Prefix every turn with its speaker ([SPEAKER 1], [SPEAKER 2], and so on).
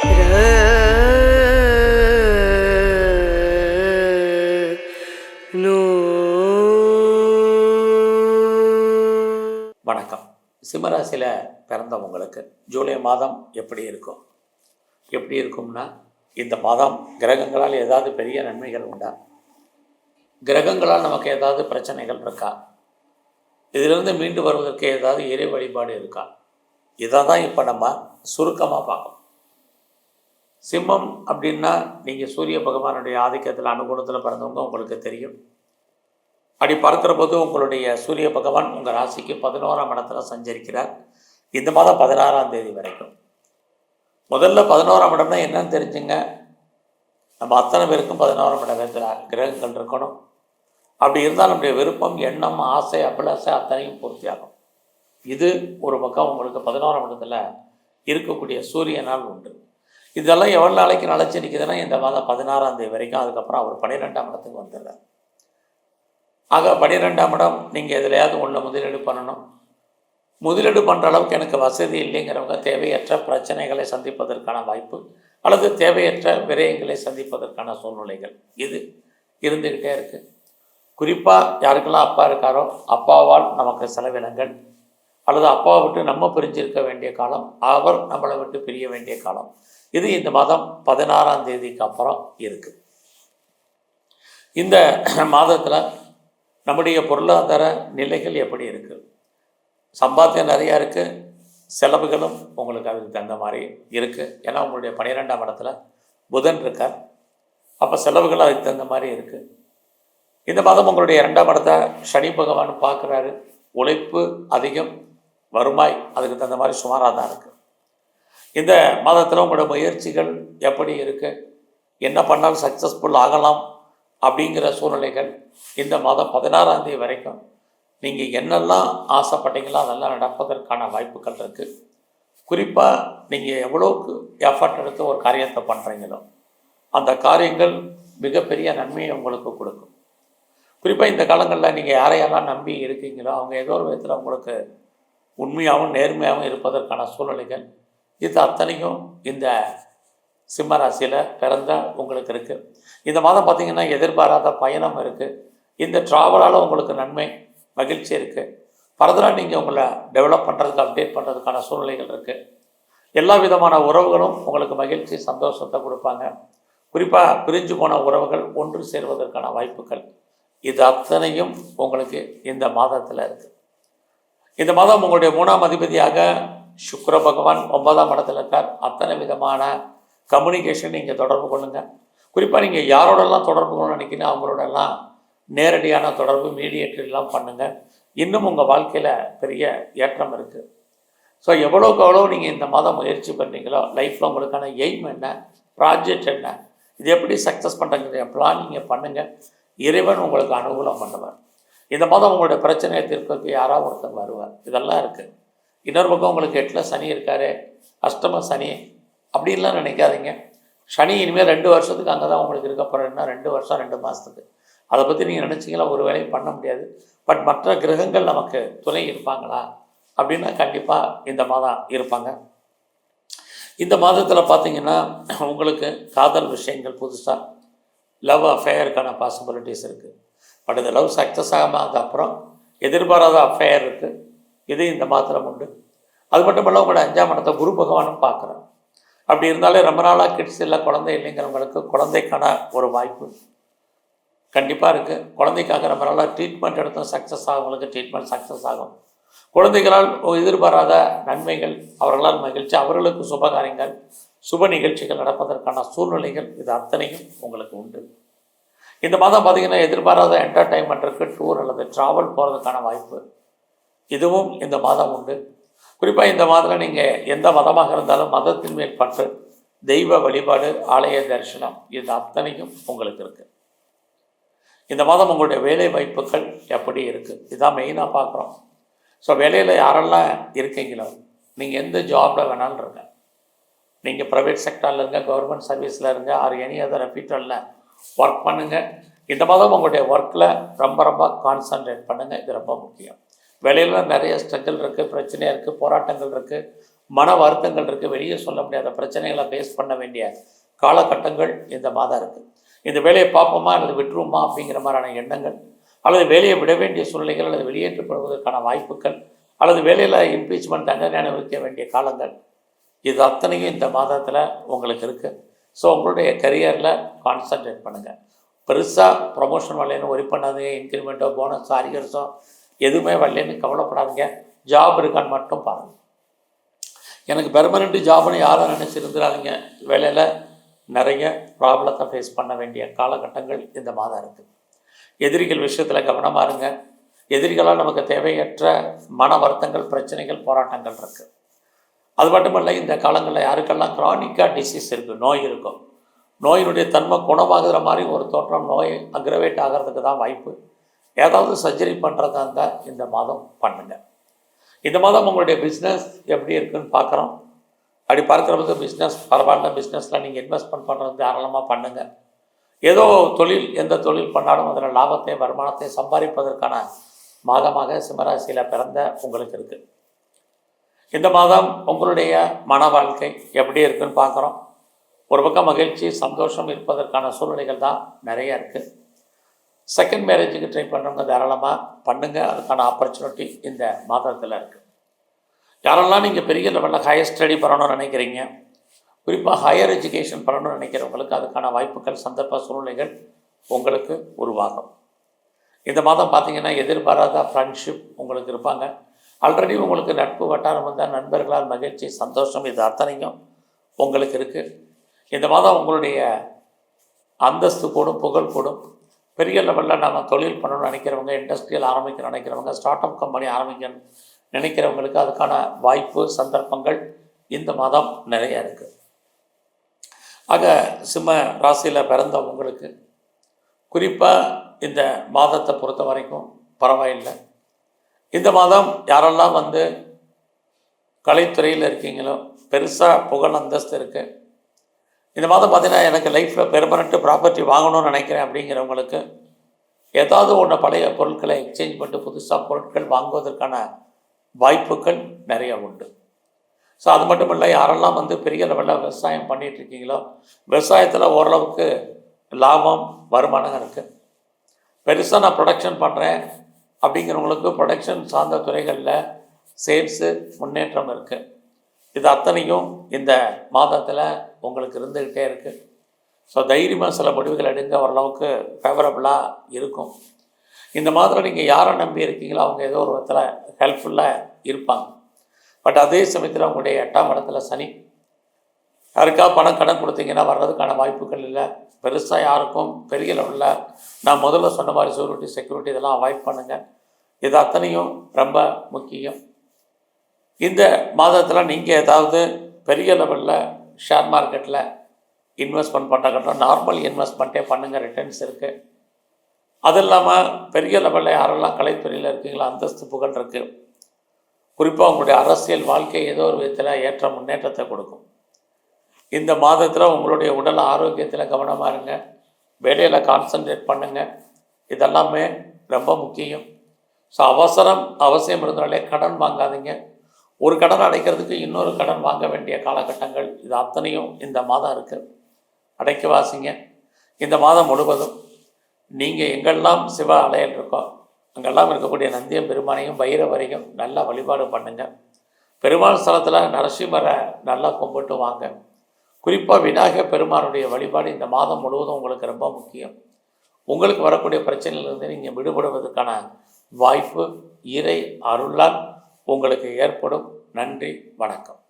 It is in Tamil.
[SPEAKER 1] வணக்கம். சிம்மராசியில் பிறந்தவங்களுக்கு ஜூலை மாதம் எப்படி இருக்கும்? எப்படி இருக்கும்னா இந்த மாதம் கிரகங்களால் ஏதாவது பெரிய நன்மைகள் உண்டா? கிரகங்களால் நமக்கு ஏதாவது பிரச்சனைகள் இருக்கா? இதிலிருந்து மீண்டு வருவதற்கு ஏதாவது இறை வழிபாடு இருக்கா? இதை தான் இப்போ நம்ம சுருக்கமாக பார்க்கணும் சிம்மம் அப்படின்னா நீங்கள் சூரிய பகவானுடைய ஆதிக்கத்தில் அனுகூலத்தில் பிறந்தவங்க உங்களுக்கு தெரியும். அப்படி பார்க்கிற போது உங்களுடைய சூரிய பகவான் உங்கள் ராசிக்கு பதினோராம் இடத்துல சஞ்சரிக்கிறார். இந்த மாதம் பதினாறாம் தேதி வரைக்கும். முதல்ல பதினோராம் இடம்னா என்னன்னு தெரிஞ்சுங்க. நம்ம அத்தனை பேருக்கும் பதினோராம் இடத்துல கிரகங்கள் இருக்கணும். அப்படி இருந்தால் நம்முடைய விருப்பம் எண்ணம் ஆசை அபிலாசை அத்தனையும் பூர்த்தியாகும். இது ஒரு பக்கம் உங்களுக்கு பதினோராம் இடத்துல இருக்கக்கூடிய சூரியனால் உண்டு. இதெல்லாம் எவ்வளோ நாளைக்கு நிலச்சி நிற்குதுன்னா இந்த மாதம் பதினாறாம் தேதி வரைக்கும் அதுக்கப்புறம் அவர் பன்னிரெண்டாம் இடத்துக்கு வந்துடுறார். ஆக பன்னிரெண்டாம் இடம் நீங்கள் எதுலையாவது ஒன்று முதலீடு பண்ணணும். முதலீடு பண்ணுற அளவுக்கு எனக்கு வசதி இல்லைங்கிறவங்க தேவையற்ற பிரச்சனைகளை சந்திப்பதற்கான வாய்ப்பு அல்லது தேவையற்ற விரயங்களை சந்திப்பதற்கான சூழ்நிலைகள். இது இருந்துக்கிட்டே இருக்குது குறிப்பாக யாருக்கெல்லாம் அப்பா இருக்காரோ அப்பாவால் நமக்கு செலவினங்கள் அல்லது அப்பாவை விட்டு நம்ம பிரிஞ்சிருக்க வேண்டிய காலம் அவர் நம்மளை விட்டு பிரிய வேண்டிய காலம். இது இந்த மாதம் பதினாறாம் தேதிக்கு அப்புறம் இருக்குது இந்த மாதத்தில் நம்முடைய பொருளாதார நிலைகள் எப்படி இருக்குது சம்பாத்தியம் நிறையா இருக்குது செலவுகளும் உங்களுக்கு அதுக்கு தகுந்த மாதிரி இருக்குது ஏன்னா உங்களுடைய பன்னிரெண்டாம் இடத்துல புதன் இருக்கார். அப்போ செலவுகள் அதுக்கு தகுந்த மாதிரி இருக்குது இந்த மாதம் உங்களுடைய இரண்டாம் இடத்த சனி பகவான் பார்க்குறாரு. உழைப்பு அதிகம் வருமாய் அதுக்கு தகுந்த மாதிரி சுமாராக தான் இருக்குது இந்த மாதத்தில் உங்களோட முயற்சிகள் எப்படி இருக்குது என்ன பண்ணாலும் சக்ஸஸ்ஃபுல் ஆகலாம் அப்படிங்கிற சூழ்நிலைகள் இந்த மாதம் பதினாறாம் தேதி வரைக்கும் நீங்கள் என்னெல்லாம் ஆசைப்பட்டீங்களோ அதெல்லாம் நடப்பதற்கான வாய்ப்புகள் இருக்குது குறிப்பாக நீங்கள் எவ்வளோக்கு எஃபர்ட் எடுத்து ஒரு காரியத்தை பண்ணுறீங்களோ அந்த காரியங்கள் மிகப்பெரிய நன்மையை உங்களுக்கு கொடுக்கும். குறிப்பாக இந்த காலங்களில் நீங்கள் யாரையெல்லாம் நம்பி இருக்கீங்களோ அவங்க ஏதோ ஒரு விதத்தில் உங்களுக்கு உண்மையாகவும் நேர்மையாகவும் இருப்பதற்கான சூழ்நிலைகள் இது அத்தனையும் இந்த சிம்ம ராசியில் பிறந்த உங்களுக்கு இருக்குது இந்த மாதம் பார்த்திங்கன்னா எதிர்பாராத பயணம் இருக்குது இந்த ட்ராவலால் உங்களுக்கு நன்மை மகிழ்ச்சி இருக்குது ஃபர்தராக நீங்கள் உங்களை டெவலப் பண்ணுறதுக்கு அப்டேட் பண்ணுறதுக்கான சூழ்நிலைகள் இருக்குது எல்லா விதமான உறவுகளும் உங்களுக்கு மகிழ்ச்சி சந்தோஷத்தை கொடுப்பாங்க. குறிப்பாக பிரிஞ்சு போன உறவுகள் ஒன்று சேர்வதற்கான வாய்ப்புகள். இது அத்தனையும் உங்களுக்கு இந்த மாதத்தில் இருக்குது இந்த மாதம் உங்களுடைய மூணாம் அதிபதியாக சுக்கர பகவான் ஒன்பதாம் இடத்துல இருக்கார். அத்தனை விதமான கம்யூனிகேஷன் நீங்கள் தொடர்பு கொள்ளுங்கள் குறிப்பாக நீங்கள் யாரோடெல்லாம் தொடர்பு கொள்ள நினைக்கிறீங்க அவங்களோடலாம் நேரடியான தொடர்பு மீடியேட்டர்லாம் பண்ணுங்கள் இன்னும் உங்கள் வாழ்க்கையில் பெரிய ஏற்றம் இருக்குது ஸோ எவ்வளோக்கு எவ்வளோ நீங்கள் இந்த மாதம் முயற்சி பண்ணுறீங்களோ லைஃப்பில் உங்களுக்கான எய்ம் என்ன ப்ராஜெக்ட் என்ன இது எப்படி சக்ஸஸ் பண்ணுறீங்க பிளான் நீங்கள் பண்ணுங்கள் இறைவன் உங்களுக்கு அனுகூலம் பண்ணுவார். இந்த மாதம் உங்களுடைய பிரச்சனையை தீர்க்கிறதுக்கு யாராவது ஒருத்தர் வருவார். இதெல்லாம் இருக்குது இன்னொரு பக்கம் உங்களுக்கு எட்டில் சனி இருக்காரு. அஷ்டம சனி. அப்படின்லாம் நினைக்காதீங்க. சனி இனிமேல் ரெண்டு வருஷத்துக்கு அங்கே தான் உங்களுக்கு இருக்க போகிறேன்னா ரெண்டு வருஷம் ரெண்டு மாதத்துக்கு அதை பற்றி நீங்கள் நினச்சிங்களா? ஒரு வேலையும் பண்ண முடியாது. பட் மற்ற கிரகங்கள் நமக்கு துணை இருப்பாங்களா? அப்படின்னா கண்டிப்பாக இந்த மாதம் இருப்பாங்க. இந்த மாதத்தில் பார்த்தீங்கன்னா உங்களுக்கு காதல் விஷயங்கள் புதுசாக லவ் அஃபேயருக்கான பாசிபிலிட்டிஸ் இருக்குது பட் இந்த லவ் சக்ஸஸ் ஆகாமல் அப்புறம் எதிர்பாராத அஃபேர் இருக்குது இது இந்த மாத்திரம் உண்டு. அது மட்டும் இல்லாமல் உங்களோட அஞ்சாம் இடத்தை குரு பகவானும் பார்க்குறேன் அப்படி இருந்தாலே ரொம்ப நாளாக கிட்ஸ் இல்லை குழந்தை இல்லைங்கிறவங்களுக்கு குழந்தைக்கான ஒரு வாய்ப்பு கண்டிப்பாக இருக்குது குழந்தைக்காக ரொம்ப நாளாக ட்ரீட்மெண்ட் எடுத்தோம் சக்ஸஸ் ஆகவங்களுக்கு ட்ரீட்மெண்ட் சக்ஸஸ் ஆகும். குழந்தைகளால் எதிர்பாராத நன்மைகள் அவர்களால் மகிழ்ச்சி அவர்களுக்கு சுபகாரியங்கள் சுப நிகழ்ச்சிகள் நடப்பதற்கான சூழ்நிலைகள் இது அத்தனையும் உங்களுக்கு உண்டு. இந்த மாதம் பார்த்திங்கன்னா எதிர்பாராத என்டர்டைன்மெண்ட் இருக்குது டூர் அல்லது ட்ராவல் போகிறதுக்கான வாய்ப்பு இதுவும் இந்த மாதம் உண்டு. குறிப்பாக இந்த மாதத்தில் நீங்கள் எந்த மதமாக இருந்தாலும் மதத்தின் மேல் பற்று தெய்வ வழிபாடு ஆலய தரிசனம் இது அத்தனையும் உங்களுக்கு இருக்குது இந்த மாதம் உங்களுடைய வேலை வாய்ப்புகள் எப்படி இருக்குது இதான் மெயினாக பார்க்குறோம் ஸோ வேலையில் யாரெல்லாம் இருக்கீங்களோ நீங்கள் எந்த ஜாபில் வேணாலும் இருங்க. நீங்கள் ப்ரைவேட் செக்டரில் இருங்க கவர்மெண்ட் சர்வீஸில் இருங்க ஆர் எனி அதர் ரெப்யூட்டரில் ஒர்க் பண்ணுங்கள் இந்த மாதம் உங்களுடைய ஒர்க்கில் ரொம்ப ரொம்ப கான்சன்ட்ரேட் பண்ணுங்கள் இது ரொம்ப முக்கியம். வேலையில் நிறைய ஸ்ட்ரகிள் இருக்குது பிரச்சனையாக இருக்குது போராட்டங்கள் இருக்குது மன வருத்தங்கள் இருக்குது வெளியே சொல்ல முடியாத பிரச்சனைகளை ஃபேஸ் பண்ண வேண்டிய காலகட்டங்கள் இந்த மாதம் இருக்குது இந்த வேலையை பார்ப்போமா அல்லது விட்டுருவோமா அப்படிங்கிற மாதிரியான எண்ணங்கள் அல்லது வேலையை விட வேண்டிய சூழ்நிலைகள் அல்லது வெளியேற்றப்படுவதற்கான வாய்ப்புகள் அல்லது வேலையில் இம்பீச்மெண்ட் தண்டனை அனுபவிக்க வேண்டிய காலங்கள் இது அத்தனையும் இந்த மாதத்தில் உங்களுக்கு இருக்குது ஸோ உங்களுடைய கரியரில் கான்சன்ட்ரேட் பண்ணுங்கள் பெருசாக ப்ரொமோஷன் வரலன்னு ஒரி பண்ணாதீங்க. இன்க்ரிமெண்ட்டோ போனஸ் அரிகர்ஸோ எதுவுமே வரலன்னு கவலைப்படாதீங்க. ஜாப் இருக்கான்னு மட்டும் பாருங்கள் எனக்கு பெர்மனெண்ட் ஜாப்னு யாரும் நினச்சிருந்துடாதீங்க வேலையில் நிறைய ப்ராப்ளத்தை ஃபேஸ் பண்ண வேண்டிய காலகட்டங்கள் இந்த மாதம் இருக்குது எதிரிகள் விஷயத்தில் கவனமாக இருங்க. எதிரிகளால் நமக்கு தேவையற்ற மன வருத்தங்கள் பிரச்சனைகள் போராட்டங்கள் இருக்குது அது மட்டுமல்ல இந்த காலங்களில் யாருக்கெல்லாம் க்ரானிக்காக டிசீஸ் இருக்குது நோய் இருக்கும் நோயினுடைய தன்மை குணமாகிற மாதிரி ஒரு தோற்றம் நோய் அக்ரவேட் ஆகிறதுக்கு தான் வாய்ப்பு. ஏதாவது சர்ஜரி பண்ணுறதா இருந்தால் இந்த மாதம் பண்ணுங்கள் இந்த மாதம் உங்களுடைய பிஸ்னஸ் எப்படி இருக்குன்னு பார்க்குறோம். அப்படி பார்க்குறபோது பிஸ்னஸ் பரவாயில்ல பிஸ்னஸில் நீங்கள் இன்வெஸ்ட்மெண்ட் பண்ணுறது தாராளமாக பண்ணுங்கள் ஏதோ தொழில் எந்த தொழில் பண்ணாலும் அதில் லாபத்தை வருமானத்தை சம்பாதிப்பதற்கான மாதமாக சிம்மராசியில் பிறந்த உங்களுக்கு இருக்குது இந்த மாதம் உங்களுடைய மன வாழ்க்கை எப்படி இருக்குன்னு பார்க்குறோம். ஒரு பக்கம் மகிழ்ச்சி சந்தோஷம் இருப்பதற்கான சூழ்நிலைகள் தான் நிறைய இருக்குது செகண்ட் மேரேஜுக்கு ட்ரை பண்ணுறவங்க தாராளமாக பண்ணுங்கள் அதுக்கான ஆப்பர்ச்சுனிட்டி இந்த மாதத்தில் இருக்குது யாரெல்லாம் நீங்கள் பெரிய லெவலில் ஹையர் ஸ்டடி பண்ணணும்னு நினைக்கிறீங்க குறிப்பாக ஹையர் எஜுகேஷன் பண்ணணும்னு நினைக்கிறவங்களுக்கு அதுக்கான வாய்ப்புகள் சந்தர்ப்ப சூழ்நிலைகள் உங்களுக்கு உருவாகும். இந்த மாதம் பார்த்தீங்கன்னா எதிர்பாராத ஃப்ரெண்ட்ஷிப் உங்களுக்கு இருப்பாங்க. ஆல்ரெடி உங்களுக்கு நட்பு வட்டாரம் வந்தால் நண்பர்களால் மகிழ்ச்சி சந்தோஷம் இது அத்தனையும் உங்களுக்கு இருக்குது இந்த மாதம் உங்களுடைய அந்தஸ்து கூடும் புகழ் கூடும். பெரிய லெவலில் நம்ம தொழில் பண்ணணும்னு நினைக்கிறவங்க இண்டஸ்ட்ரியல் ஆரம்பிக்க நினைக்கிறவங்க ஸ்டார்ட் அப் கம்பெனி ஆரம்பிக்க நினைக்கிறவங்களுக்கு அதுக்கான வாய்ப்பு சந்தர்ப்பங்கள் இந்த மாதம் நிறைய இருக்குது ஆக சிம்ம ராசியில் பிறந்தவங்களுக்கு குறிப்பாக இந்த மாதத்தை பொறுத்த வரைக்கும் பரவாயில்லை. இந்த மாதம் யாரெல்லாம் வந்து கலைத்துறையில் இருக்கீங்களோ பெருசாக புகழ் அந்தஸ்து இருக்குது இந்த மாதம் பார்த்தீங்கன்னா எனக்கு லைஃப்பில் பெர்மனண்ட்டு ப்ராப்பர்ட்டி வாங்கணும்னு நினைக்கிறேன் அப்படிங்கிறவங்களுக்கு ஏதாவது ஒன்று பழைய பொருட்களை எக்ஸ்சேஞ்ச் பண்ணிட்டு புதுசாக பொருட்கள் வாங்குவதற்கான வாய்ப்புகள் நிறைய உண்டு. ஸோ அது மட்டும் இல்லை யாரெல்லாம் வந்து பெரிய லெவலில் விவசாயம் பண்ணிகிட்ருக்கீங்களோ விவசாயத்தில் ஓரளவுக்கு லாபம் வருமானம் இருக்குது பெருசாக நான் ப்ரொடக்ஷன் பண்ணுறேன் அப்படிங்கிறவங்களுக்கு ப்ரொடக்ஷன் சார்ந்த துறைகளில் சேல்ஸு முன்னேற்றம் இருக்குது இது அத்தனையும் இந்த மாதத்தில் உங்களுக்கு இருந்துக்கிட்டே இருக்குது ஸோ தைரியமாக சில முடிவுகள் எடுங்க. ஓரளவுக்கு ஃபேவரபுளாக இருக்கும். இந்த மாதிரி நீங்கள் யாரை நம்பி இருக்கீங்களோ அவங்க ஏதோ ஒரு விதத்தில் ஹெல்ப்ஃபுல்லாக இருப்பாங்க. பட் அதே சமயத்தில் உங்களுடைய எட்டாம் இடத்துல சனி. யாருக்கா பணம் கடன் கொடுத்தீங்கன்னா வர்றதுக்கான வாய்ப்புகள் இல்லை. பெருசாக யாருக்கும் பெரிய லெவலில் நான் முதல்ல சொன்ன மாதிரி செக்யூரிட்டி செக்யூரிட்டி இதெல்லாம் அவாய்ட் பண்ணுங்கள் இது அத்தனையும் ரொம்ப முக்கியம். இந்த மாதத்தில் நீங்கள் ஏதாவது பெரிய லெவலில் ஷேர் மார்க்கெட்டில் இன்வெஸ்ட்மெண்ட் பண்ணுறக்கட்டும் நார்மல் இன்வெஸ்ட்மெண்ட்டே பண்ணுங்கள் ரிட்டர்ன்ஸ் இருக்குது அது இல்லாமல் பெரிய லெவலில் யாரெல்லாம் கலைத்துறையில் இருக்கீங்களோ அந்தஸ்து புகழ் இருக்குது குறிப்பாக உங்களுடைய அரசியல் வாழ்க்கை ஏதோ ஒரு விதத்தில் ஏற்ற முன்னேற்றத்தை கொடுக்கும். இந்த மாதத்தில் உங்களுடைய உடல் ஆரோக்கியத்தில் கவனமாக இருங்க. வேலையில் கான்சன்ட்ரேட் பண்ணுங்கள் இதெல்லாமே ரொம்ப முக்கியம். ஸோ அவசரம் அவசியம் இருந்தாலே கடன் வாங்காதீங்க. ஒரு கடன் அடைக்கிறதுக்கு இன்னொரு கடன் வாங்க வேண்டிய காலகட்டங்கள் இது அத்தனையும் இந்த மாதம் இருக்குது அடைக்க வாசிங்க. இந்த மாதம் முழுவதும் நீங்கள் எங்கெல்லாம் சிவ அலையல் இருக்கோ அங்கெல்லாம் இருக்கக்கூடிய நந்தியம் பெருமானையும் பைரவரையும் நல்லா வழிபாடு பண்ணுங்கள் பெருமாள் ஸ்தலத்தில் நரசிம்மரை நல்லா கும்பிட்டு வாங்க. குறிப்பாக விநாயகர் பெருமானுடைய வழிபாடு இந்த மாதம் முழுவதும் உங்களுக்கு ரொம்ப முக்கியம். உங்களுக்கு வரக்கூடிய பிரச்சனையிலிருந்து நீங்கள் விடுபடுவதற்கான வாய்ப்பு இறை அருளால் உங்களுக்கு ஏற்படும். நன்றி வணக்கம்.